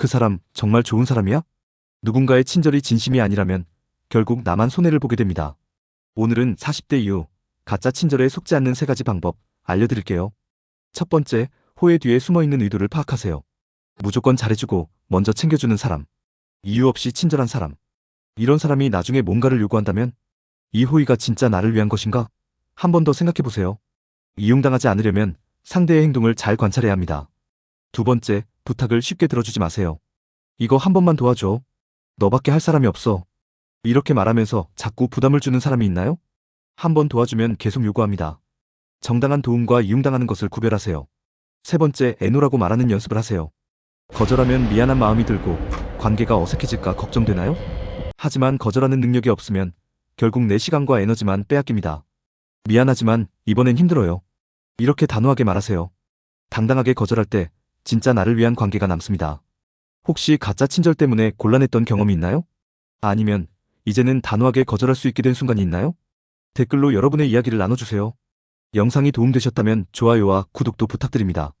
그 사람 정말 좋은 사람이야? 누군가의 친절이 진심이 아니라면 결국 나만 손해를 보게 됩니다. 오늘은 40대 이후 가짜 친절에 속지 않는 세 가지 방법 알려드릴게요. 첫 번째, 호의 뒤에 숨어 있는 의도를 파악하세요. 무조건 잘해주고 먼저 챙겨주는 사람. 이유 없이 친절한 사람. 이런 사람이 나중에 뭔가를 요구한다면 이 호의가 진짜 나를 위한 것인가? 한 번 더 생각해 보세요. 이용당하지 않으려면 상대의 행동을 잘 관찰해야 합니다. 두 번째, 부탁을 쉽게 들어주지 마세요. 이거 한 번만 도와줘. 너밖에 할 사람이 없어. 이렇게 말하면서 자꾸 부담을 주는 사람이 있나요? 한 번 도와주면 계속 요구합니다. 정당한 도움과 이용당하는 것을 구별하세요. 세 번째, 애노라고 말하는 연습을 하세요. 거절하면 미안한 마음이 들고 관계가 어색해질까 걱정되나요? 하지만 거절하는 능력이 없으면 결국 내 시간과 에너지만 빼앗깁니다. 미안하지만 이번엔 힘들어요. 이렇게 단호하게 말하세요. 당당하게 거절할 때 진짜 나를 위한 관계가 남습니다. 혹시 가짜 친절 때문에 곤란했던 경험이 있나요? 아니면 이제는 단호하게 거절할 수 있게 된 순간이 있나요? 댓글로 여러분의 이야기를 나눠주세요. 영상이 도움되셨다면 좋아요와 구독도 부탁드립니다.